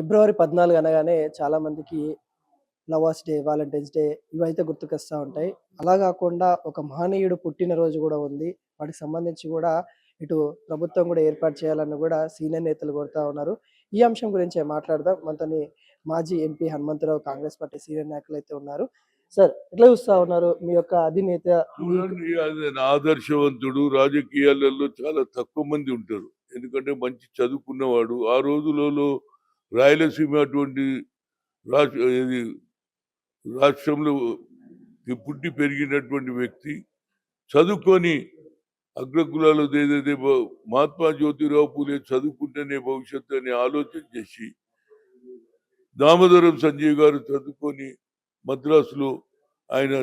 ఫిబ్రవరి పద్నాలుగు అనగానే చాలా మందికి లవర్స్ డే వాలంటైన్స్ డే ఇవైతే గుర్తుకొస్తూ ఉంటాయి. అలా కాకుండా ఒక మహనీయుడు పుట్టినరోజు కూడా ఉంది. వాటికి సంబంధించి కూడా ఇటు ప్రభుత్వం కూడా ఏర్పాటు చేయాలని కూడా సీనియర్ నేతలు కోరుతా ఉన్నారు. ఈ అంశం గురించే మాట్లాడదాం. మనతోని మాజీ MP Hanumantha Rao Congress party senior నాయకులు అయితే ఉన్నారు. సార్ ఎట్లా చూస్తా ఉన్నారు మీ యొక్క అధినేత? ఆదర్శవంతుడు రాజకీయాలలో చాలా తక్కువ మంది ఉంటారు. ఎందుకంటే మంచి చదువుకున్నవాడు. ఆ రోజులలో రాయలసీమ అటువంటి రాష్ట్ర ఇది రాష్ట్రంలో పుట్టి పెరిగినటువంటి వ్యక్తి చదువుకొని అగ్రకులాలు ఏదైతే మహాత్మా జ్యోతిరావు పూలే చదువుకుంటేనే భవిష్యత్తు అనే ఆలోచన చేసి దామోదరం సంజయ్ గారు చదువుకొని మద్రాసులో ఆయన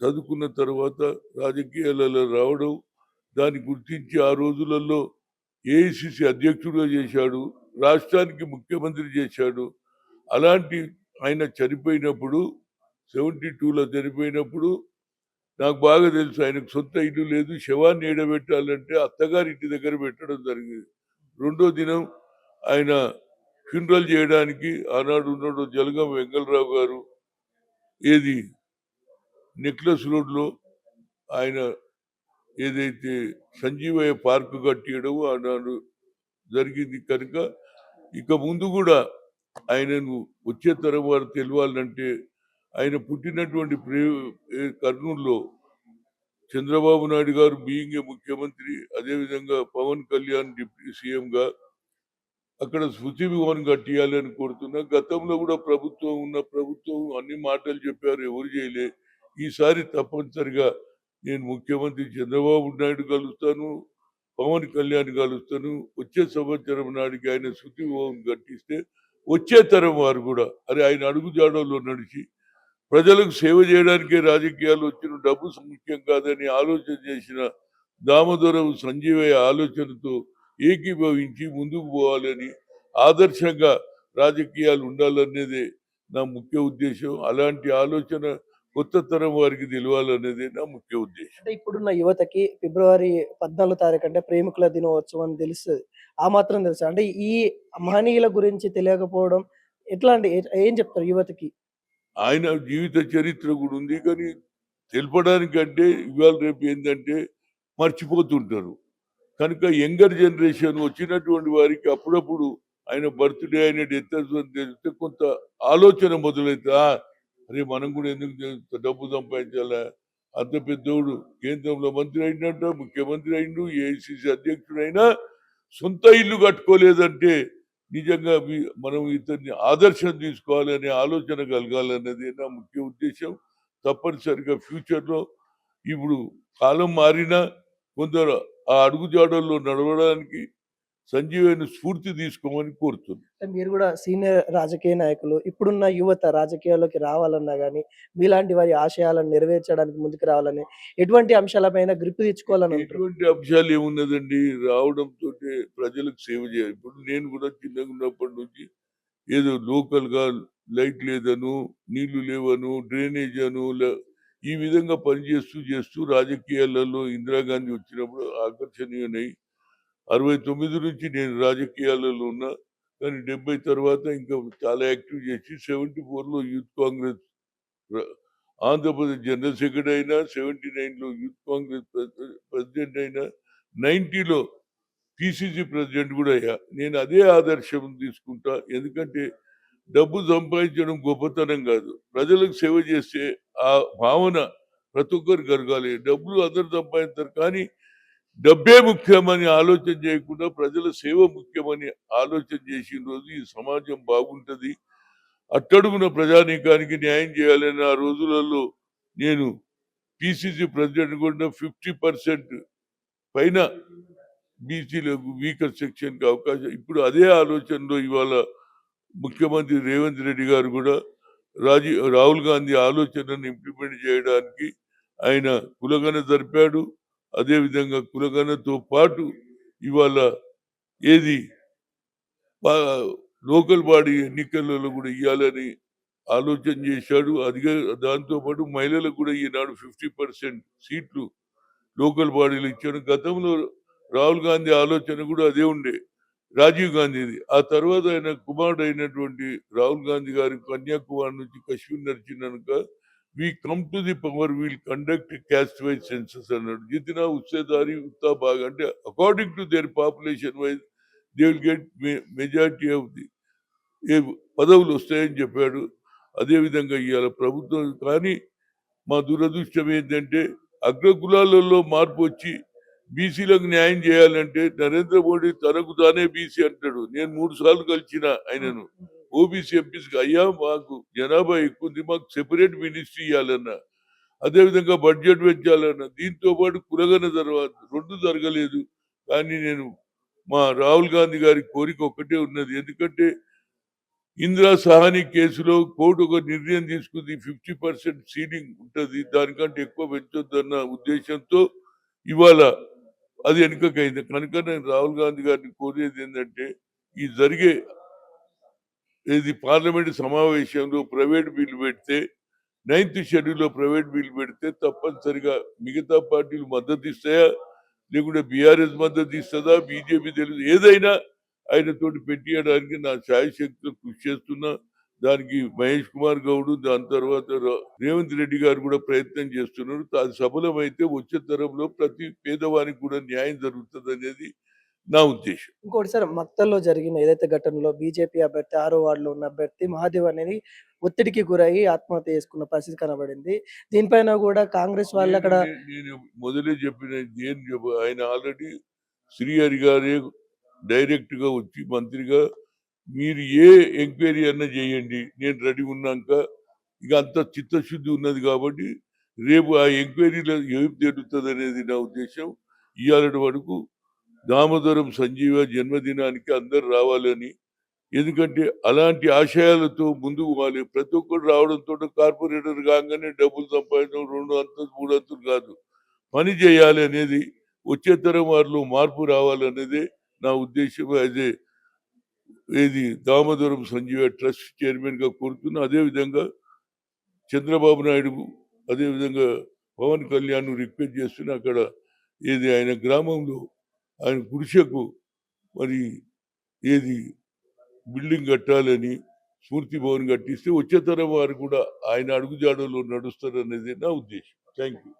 చదువుకున్న తర్వాత రాజకీయాలలో రావడం దాన్ని గుర్తించి ఆ రోజులలో ఏఐసిసి అధ్యక్షుడిగా చేశాడు. రాష్ట్రానికి ముఖ్యమంత్రి చేశాడు. అలాంటి ఆయన చనిపోయినప్పుడు సెవెంటీ టూలో చనిపోయినప్పుడు నాకు బాగా తెలుసు ఆయనకు సొంత ఇల్లు లేదు. శవాన్ని ఏడబెట్టాలంటే అత్తగారి ఇంటి దగ్గర పెట్టడం జరిగింది. రెండో దినం ఆయన ఫ్యూనరల్ చేయడానికి ఆనాడు ఉన్నాడు జలగం వెంగళరావు గారు ఏది నెక్లెస్ రోడ్లో ఆయన ఏదైతే సంజీవయ్య పార్కు కట్టియడం ఆనాడు జరిగింది కనుక ఇక ముందు కూడా ఆయనను వచ్చే తరం వారు తెలియాలంటే ఆయన పుట్టినటువంటి ప్రే కర్నూలులో చంద్రబాబు నాయుడు గారు బీయింగ్ ఏ ముఖ్యమంత్రి అదేవిధంగా పవన్ కళ్యాణ్ డిప్యూటీ సీఎంగా అక్కడ స్మృతి భవన్ కట్టియాలని కోరుతున్నా. గతంలో కూడా ప్రభుత్వం ఉన్న ప్రభుత్వం అన్ని మాటలు చెప్పారు ఎవరు చేయలే. ఈసారి తప్పనిసరిగా నేను ముఖ్యమంత్రి చంద్రబాబు నాయుడు కలుస్తాను. పవన్ కళ్యాణ్ కలుస్తాను వచ్చే సంవత్సరం నాటికి ఆయన శృతి భవన్ కట్టిస్తే వచ్చే తరం వారు కూడా అరే ఆయన అడుగుజాడల్లో నడిచి ప్రజలకు సేవ చేయడానికే రాజకీయాలు వచ్చిన డబ్బు ముఖ్యం కాదని ఆలోచన చేసిన దామోదరం సంజీవయ్య ఆలోచనతో ఏకీభవించి ముందుకు పోవాలని ఆదర్శంగా రాజకీయాలు ఉండాలనేదే నా ముఖ్య ఉద్దేశం. అలాంటి ఆలోచన కొత్త తరం వారికి తెలియాలనేదే నా ముఖ్య ఉద్దేశం. అంటే ఇప్పుడున్న యువతకి ఫిబ్రవరి పద్నాలుగు తారీఖు అంటే ప్రేమికుల దినోత్సవం అని తెలుస్తుంది. ఆ మాత్రం తెలుసు అంటే ఈ మహనీయుల గురించి తెలియకపోవడం ఎట్లా అంటే ఏ- చెప్తారు యువతకి? ఆయన జీవిత చరిత్ర కూడా ఉంది కానీ తెలపడానికంటే ఇవాళ రేపు ఏంటంటే మర్చిపోతుంటారు. కనుక యంగర్ జనరేషన్ వచ్చినటువంటి వారికి అప్పుడప్పుడు ఆయన బర్త్డే ఆయన డెత్ తెలిస్తే కొంత ఆలోచన మొదలైతే "ఆ, అరే మనం కూడా ఎందుకు డబ్బు సంపాదించాలా? అంత పెద్దోడు కేంద్రంలో మంత్రి అయినట్ట ముఖ్యమంత్రి అయిండు ఏఐసిసి అధ్యక్షుడైనా సొంత ఇల్లు కట్టుకోలేదంటే నిజంగా మనం ఇతన్ని ఆదర్శం తీసుకోవాలనే ఆలోచన కలగాలన్నది నా ముఖ్య ఉద్దేశం. తప్పనిసరిగా ఫ్యూచర్లో ఇప్పుడు కాలం మారినా కొందరు ఆ అడుగుజాడల్లో నడవడానికి సంజీవైన స్ఫూర్తి తీసుకోమని కోరుతున్నాను అంటే మీరు కూడా సీనియర్ రాజకీయ నాయకులు ఇప్పుడున్న యువత రాజకీయాల్లోకి రావాలన్నా కానీ మీలాంటి వారి ఆశయాలను నెరవేర్చడానికి ముందుకు రావాలని ఎటువంటి అంశాలపైన గ్రిప్ తెచ్చుకోవాలని ఎటువంటి అంశాలు ఏమున్నదండి? రావడంతో ప్రజలకు సేవ చేయాలి ఇప్పుడు నేను కూడా చిన్నగా ఉన్నప్పటి నుంచి ఏదో లోకల్గా లైట్ లేదను నీళ్ళు లేవను డ్రైనేజ్ అను ఈ విధంగా పనిచేస్తూ చేస్తూ రాజకీయాలలో ఇందిరాగాంధీ వచ్చినప్పుడు ఆకర్షణీయనై అరవై తొమ్మిది నుంచి నేను రాజకీయాలలో ఉన్నా కానీ డెబ్బై తర్వాత ఇంకా చాలా యాక్టివ్ చేసి సెవెంటీ ఫోర్లో youth Congress Andhra Pradesh general secretary అయినా సెవెంటీ నైన్లో యూత్ కాంగ్రెస్ ప్రెసిడెంట్ అయినా నైన్టీలో పిసిసి ప్రెసిడెంట్ కూడా అయ్యా. నేను అదే ఆదర్శం తీసుకుంటా. ఎందుకంటే డబ్బు సంపాదించడం గొప్పతనం కాదు. ప్రజలకు సేవ చేస్తే ఆ భావన ప్రతి ఒక్కరు కలగాలి. డబ్బులు అందరు సంపాదిస్తారు. కానీ డబ్బే ముఖ్యమని ఆలోచన చేయకుండా ప్రజల సేవ ముఖ్యమని ఆలోచన చేసిన రోజు ఈ సమాజం బాగుంటుంది. అట్టడుగున ప్రజానీకానికి న్యాయం చేయాలని ఆ రోజులలో నేను పిసిసి ప్రెసిడెంట్ కూడా ఫిఫ్టీ పర్సెంట్ పైన బీసీలకు వీకర్ సెక్షన్కి అవకాశం ఇప్పుడు అదే ఆలోచనలో ఇవాళ ముఖ్యమంత్రి రేవంత్ రెడ్డి గారు కూడా రాజీ రాహుల్ గాంధీ ఆలోచనను ఇంప్లిమెంట్ చేయడానికి ఆయన కులగన జరిపాడు. అదేవిధంగా కులగణతో పాటు ఇవాళ ఏది లోకల్ బాడీ ఎన్నికలలో కూడా ఇవ్వాలని ఆలోచన చేశాడు. అదిగా దాంతో పాటు మహిళలకు కూడా ఈనాడు ఫిఫ్టీ పర్సెంట్ సీట్లు లోకల్ బాడీలు ఇచ్చాడు గతంలో రాహుల్ గాంధీ ఆలోచన కూడా అదే ఉండే రాజీవ్ గాంధీది. ఆ తర్వాత ఆయన కుమారుడు అయినటువంటి రాహుల్ గాంధీ గారి కన్యాకుమారి నుంచి Kashmir నడిచినాక we come to the power will conduct caste wise census అన్నాడు జితినా ఉత్సేదారి ఉత్తా బాగా అంటే according to their population wise they will get majority of the ఏ పదవులు వస్తాయని చెప్పాడు అదేవిధంగా ఇవాళ ప్రభుత్వం కానీ మా దురదృష్టం ఏంటంటే అగ్రకులాలలో మార్పు వచ్చి బీసీలకు న్యాయం చేయాలంటే నరేంద్ర మోడీ తనకు తానే బీసీ అంటాడు నేను మూడు సార్లు కలిసిన ఆయనను ఓబీసీ ఎంపీస్కి అయ్యా మాకు జనాభా ఎక్కువ ఉంది మాకు సెపరేట్ మినిస్ట్రీ ఇవ్వాలన్నా అదేవిధంగా బడ్జెట్ పెంచాలన్నా దీంతో పాటు కులగన తర్వాత రెండు జరగలేదు. కానీ నేను మా రాహుల్ గాంధీ గారి కోరిక ఒక్కటే ఉన్నది. ఎందుకంటే ఇందిరా సహాని కేసులో కోర్టు ఒక నిర్ణయం తీసుకుంది ఫిఫ్టీ పర్సెంట్ సీలింగ్ ఉంటుంది దానికంటే ఎక్కువ పెంచొద్దన్న ఉద్దేశంతో ఇవాళ అది వెనుకకైంది. కనుక నేను రాహుల్ గాంధీ గారిని కోరేది ఏంటంటే ఈ జరిగే ఇది పార్లమెంట్ సమావేశంలో ప్రైవేట్ బిల్లు పెడితే నైన్త్ షెడ్యూల్లో ప్రైవేట్ బిల్లు పెడితే తప్పనిసరిగా మిగతా పార్టీలు మద్దతు ఇస్తాయా? లేకుంటే బీఆర్ఎస్ మద్దతు ఇస్తుందా? బీజేపీ తెలుసు ఏదైనా ఆయనతోటి పెట్టియడానికి నా శాయశక్తితో కృషి చేస్తున్నా. దానికి మహేష్ కుమార్ గౌడ్ దాని తర్వాత రేవంత్ రెడ్డి గారు కూడా ప్రయత్నం చేస్తున్నారు. అది సఫలమైతే వచ్చే తరంలో ప్రతి పేదవానికి కూడా న్యాయం జరుగుతుంది అనేది నా ఉద్దేశం. ఇంకోటి సార్ మక్తల్లో జరిగిన ఏదైతే ఘటనలో బీజేపీ అభ్యర్థి ఆరో వార్డులో ఉన్న అభ్యర్థి మహాదేవ్ అనేది ఒత్తిడికి గురయ్యి ఆత్మహత్య చేసుకున్న పరిస్థితి కనబడింది. దీనిపైన కూడా కాంగ్రెస్ వాళ్ళు అక్కడ నేను- మొదలే చెప్పిన ఏం చెప్ప ఆయన ఆల్రెడీ శ్రీహరి గారే డైరెక్ట్గా వచ్చి మంత్రిగా మీరు ఏ ఎంక్వైరీ అన్నా చేయండి నేను రెడీ ఉన్నాక ఇక అంత చిత్తశుద్ధి ఉన్నది కాబట్టి రేపు ఆ ఎంక్వైరీలో ఏం జరుగుతుంది అనేది నా ఉద్దేశం. ఇవాళ వరకు దామోదరం సంజీవ జన్మదినానికి అందరు రావాలని. ఎందుకంటే అలాంటి ఆశయాలతో ముందుకు మాలి ప్రతి ఒక్కరు రావడంతో కార్పొరేటర్ కాగానే డబ్బులు సంపాదించడం రెండు అంతలు మూడు అంతులు కాదు. పని చేయాలి అనేది వచ్చే తరం వారిలో మార్పు రావాలనేదే నా ఉద్దేశం. అదే ఏది దామోదరం సంజీవ ట్రస్ట్ చైర్మన్గా కోరుతున్నా అదేవిధంగా చంద్రబాబు నాయుడు అదేవిధంగా పవన్ కళ్యాణ్ రిక్వెస్ట్ చేస్తున్నా అక్కడ ఏది ఆయన గ్రామంలో ఆయన గుడిసెకు మరి ఏది బిల్డింగ్ కట్టాలని స్ఫూర్తి భవన్ కట్టిస్తే వచ్చే తరం వారు కూడా ఆయన అడుగుజాడలో నడుస్తారనేది నా ఉద్దేశం. Thank you